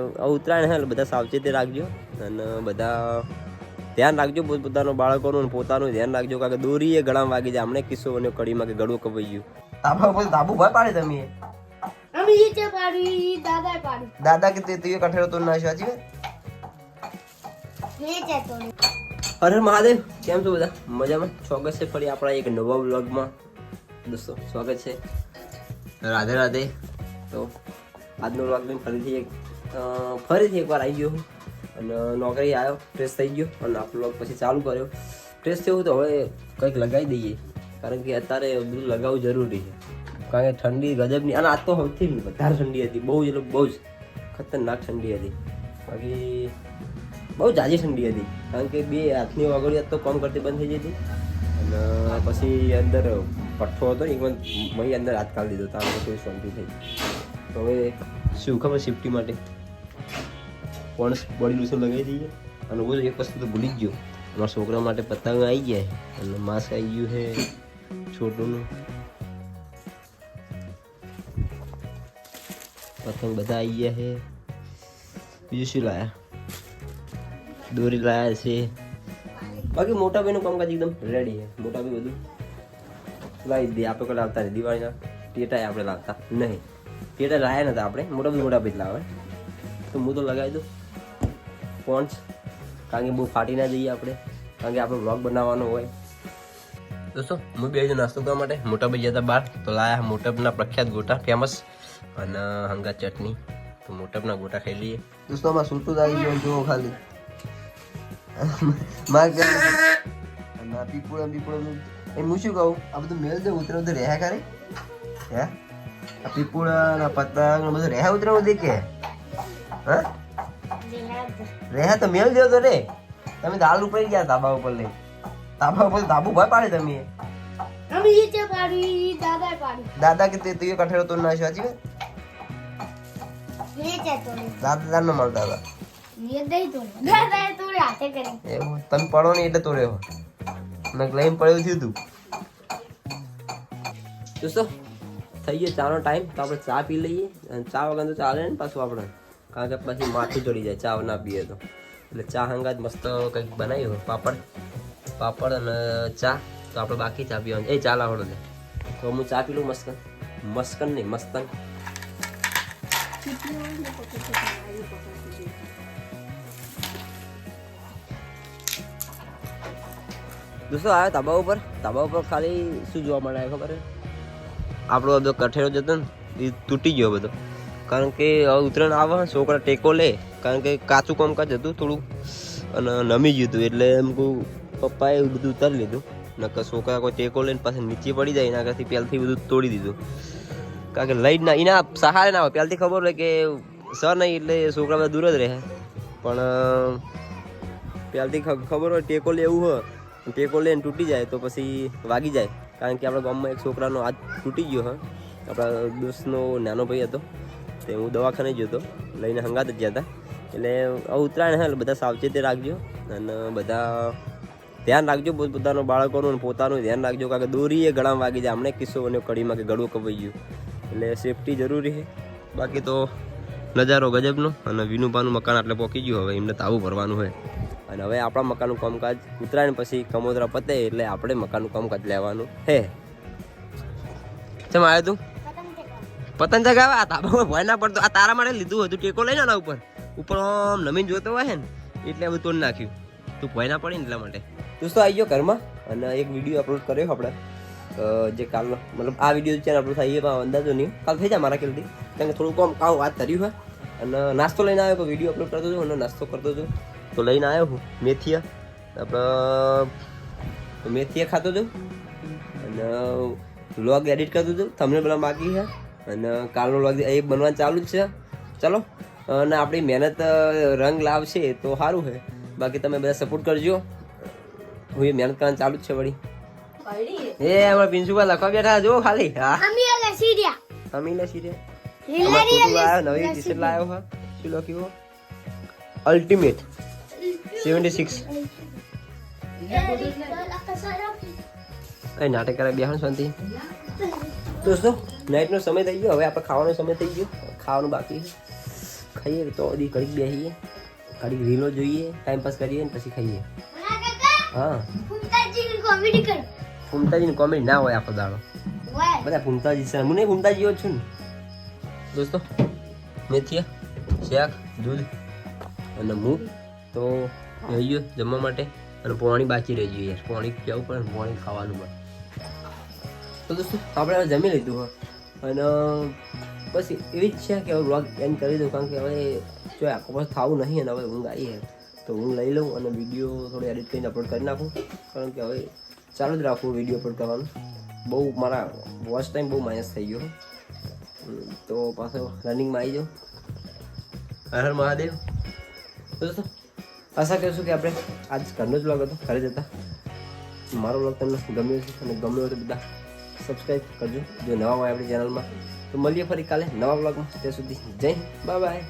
ઉત્તરાયણ હે બધા સાવચેતી રાખજો અને બધા ધ્યાન રાખજો પોત પોતાનું બાળકોનું પોતાનું ધ્યાન રાખજો કારણ કે દોરી એ ગળામાં વાગી જાય. હમણાં કિસ્સો બન્યો કડીમાં કે ગળું કપાઈ ગયું. તાબા તાબુ ભાઈ પાડે તમે. દાદા કે તું કઠેરો તો ના સાચી અરે મહાદેવ કેમ છો બધા? મજામાં? સ્વાગત છે ફરી આપણા એક નવા વ્લોગમાં. દોસ્તો સ્વાગત છે. રાધે રાધે. તો આજનો વ્લોગ ફરીથી એક ફરીથી એકવાર આવી ગયો અને નોકરી આવ્યો ફ્રેશ થઈ ગયો અને આ વ્લોગ પછી ચાલુ કર્યો. ફ્રેશ થયું તો હવે કંઈક લગાવી દઈએ. કારણ કે અત્યારે બધું લગાવવું જરૂરી છે. કારણ કે ઠંડી ગજબની અને આજ તો સૌથી વધારે ઠંડી હતી. બહુ જ એટલે બહુ જ ખતરનાક ઠંડી હતી. બાકી બહુ જાજી ઠંડી હતી. કારણ કે બે હાથની વાગડી તો કામ કરતી બંધ થઈ જતી. અને પછી અંદર પઠ્ઠો હતો એકવાર મહી અંદર હાથ કાઢી દીધો. તાર કોઈ શાંતિ થઈ તો હવે શું ખબર સેફટી માટે? પોન્સ બોડી લોશન લગાવી દઈએ. અને બોલો, એક વસ્તુ તો ભૂલી જ ગયો. અમારા છોકરા માટે પતંગ આવી ગયા અને માસ્ક આવી ગયું છે છોટુંનું. પતંગ બધા આવી ગયા છે. બીજું શું લાયા? દોરી લાયા છે. બાકી મોટા ભાઈનું કામકાજ એકદમ રેડી છે. મોટા ભાઈ બધું લાવી દે. આપણે કોઈ લાવતા નહીં. દિવાળીના ટેટા આપણે લાવતા નહીં. ટેટા લાયા નતા આપણે. મોટા ભાઈ મોટા ભાઈ લાવે. તો હું તો લગાવી દઉં. પોન્સ કારણ કે બહુ ફાટી ના જઈએ આપણે. કારણ કે આપણે વ્લોગ બનાવવાનો હોય. દોસ્તો, હું બે નાસ્તો કરવા માટે મોટા ભાઈ જતા બહાર. તો લાયા મોટપના પ્રખ્યાત ગોટા ફેમસ અને હંગા ચટણી. તો મોટપના ગોટા ખાઈ લઈએ. દોસ્તો, આમાં સૂટું આવી ગયો જુઓ ખાલી. પીપળો પીપળો એ હું શું કહું? આ બધું મેલ દે, ઉતરે ઉતરે રહ્યા કરે? હે? આ પીપુળા ના પતંગ બધું રહ્યા, ઉતરે ઉતરે કે? હા? રહ્યા તો મેલ દો તો રે. તમે દાલ ઉપર ગયા ધાબા ઉપર લઈ ધાબા ઉપર ધાબુ ભાઈ પાડે તમે. અમે એ છે પાડી દાદા પાડી. દાદા કે તે તુએ કઠેરો તો ના સાચી દાદા દાદા ન મળતા હતા. એ દઈ તો દાદા તો હાથે કરી એવું તમે પડો નહીં એટલે તોડ્યો મેં લઈને પડ્યું થયું તું. દોસ્તો થઈ ગયો ચાનો ટાઈમ તો આપણે ચા પી લઈએ. અને ચા વગર તો ચાલે ને પાછું આપણે. કારણ કે પછી માથું ચડી જાય ચા ના પીએ તો. એટલે ચા હંગાત મસ્ત કંઈક બનાવ્યું પાપડ. પાપડ અને ચા, તો આપણે બાકી ચા પીવાનું. એ ચા લાવડો લે. તો હું ચા પી લઉં મસ્કન મસ્કન નહીં, મસ્તન. દોસ્તો આવ્યો ધાબા ઉપર ધાબા ઉપર ખાલી શું જોવા મળે ખબર આપણો બધો કઠેરો જતો ને, એ તૂટી ગયો બધો. કારણ કે ઉત્તરાયણ આવે છોકરા ટેકો લે. કારણ કે કાચું કામકાજ હતું થોડું અને નમી ગયું હતું, એટલે એમ કહું, પપ્પાએ બધું ઉતારી લીધું. નકર છોકરા કોઈ ટેકો લઈને પાછળ નીચે પડી જાય, એના કરતી પહેલથી બધું તોડી દીધું. કારણ કે લઈ ના, એના સહારે ના હોય. પહેલથી ખબર હોય કે સર નહીં, એટલે છોકરા બધા દૂર જ રહે. પણ પહેલથી ખબર હોય, ટેકો લેવું હોય ટેકો લઈને તૂટી જાય, તો પછી વાગી જાય. કારણ કે આપણા ગામમાં એક છોકરાનો હાથ તૂટી ગયો, હા. આપણા દોસ્તનો નાનો ભાઈ હતો. તે હું દવાખાને જતો લઈને હંગાત જ ગયા હતા. એટલે ઉત્તરાયણ હે બધા સાવચેતી રાખજો અને બધા ધ્યાન રાખજો પોત પોતાનું બાળકોનું અને પોતાનું ધ્યાન રાખજો, કારણ કે દોરી એ ગળામાં વાગી જાય. અમને કિસ્સો બન્યો કડીમાં કે ગળું કપાઈ ગયું. એટલે સેફટી જરૂરી છે. બાકી તો નજારો ગજબનો અને વિનુભાનું મકાન એટલે પોકી ગયું, હવે એમને તાવું ભરવાનું હોય અને હવે આપણા મકાનનું કામકાજ ઉત્તરાયણ પછી કમોદરા પતે એટલે આપણે મકાનનું કામકાજ લેવાનું હે ચમ આવ્યો તું? પતંગ ચગાવે? આ તાબામાં ભય ના પડતો. આ તારા માટે લીધું હતું. ટેકો લઈને આના ઉપર. ઉપર આમ નમીન જોતો હોય ને, એટલે બધું તોડ નાખ્યું. તું ભય ના પડે ને એટલા માટે. દોસ્તો આવી ગયો ઘરમાં અને એક વીડિયો અપલોડ કર્યો આપણે. જે કાલનો, મતલબ આ વીડિયો ચેનલ અપલોડ થાય એ અંદાજો નહીં. કાલ થઈ જાય મારા ખેલથી કારણ કે થોડું કામ કામ વાત કર્યું હોય. અને નાસ્તો લઈને આવ્યો વીડિયો અપલોડ કરતો હતો, અને નાસ્તો કરતો હતો. તો લઈને આવ્યો હું, મેથીયા. આપણે મેથીયા ખાતો હતો. અને વ્લોગ એડિટ કરતો હતો. તમને બધા બાકી છે. અને કાલનો વ્લોગ એ બનવાનું ચાલુ જ છે ચાલો અને આપણી મહેનત રંગ લાવશે તો સારું છે બાકી તમે બધા સપોર્ટ કરજો હું એ મહેનત કરવાનું ચાલુ જ છે વળી એ અમારા પ્રિન્સિપાલ લખવા બેઠા જો ખાલી હા અમી આ સીરિયા અમી લસી રે હિલારી નવી ટી શર્ટ લાવ્યો હા શું લખ્યું અલ્ટિમેટ સેવન્ટી સિક્સ નાટક કરે બેહાન શાંતિ દોસ્તો નાઇટનો સમય થઈ ગયો. હવે આપણે ખાવાનો સમય થઈ ગયો. ખાવાનું બાકી ખાઈએ તો હજી ઘડીક બેસીએ. ઘડીક રીલો જોઈએ. ટાઈમ પાસ કરીએ ને પછી ખાઈએ. હા. ફૂમતાજીની કોમેડી ના હોય આખો દાડો. બધા ફૂમતાજી છે. નહીં ફૂમતાજી જ છું ને. દોસ્તો, મેથીયા, શાક, દૂધ અને મૂગ. તો રહી ગયો જમવા માટે. અને પાણી બાકી રહી ગયું યાર. પાણી પીવું પડે પોણી પાણી ખાવાનું પડે તો દોસ્તો, આપણે જમી લીધું હોય અને, બસ એવી જ છે કે હવે બ્લોગ એન્ડ કરી દઉં, કારણ કે હવે જો આખો પાસે થવું નહીં અને હવે ઊંઘ આવી છે તો ઊંઘ લઈ લઉં અને વીડિયો થોડો એડિટ કરીને અપલોડ કરી નાખું. કારણ કે હવે ચાલુ જ રાખવું વીડિયો અપલોડ કરવાનું. બહુ મારા વોચ ટાઈમ બહુ માઇનસ થઈ ગયો. તો પાછો રનિંગમાં આવી જાઉં. હર મહાદેવ. દોસ્તો, આશા કરીશું કે આપણે આજ ઘરનો જ બ્લોગ હતો, ઘરે જતા મારો બ્લોગ તમને ગમ્યો છે અને ગમ્યો તો બધા સબસ્ક્રાઈબ કરજો. જો નવા હોય આપણી ચેનલમાં તો મળીએ ફરી કાલે નવા બ્લોગમાં ત્યાં સુધી જય બાય બાય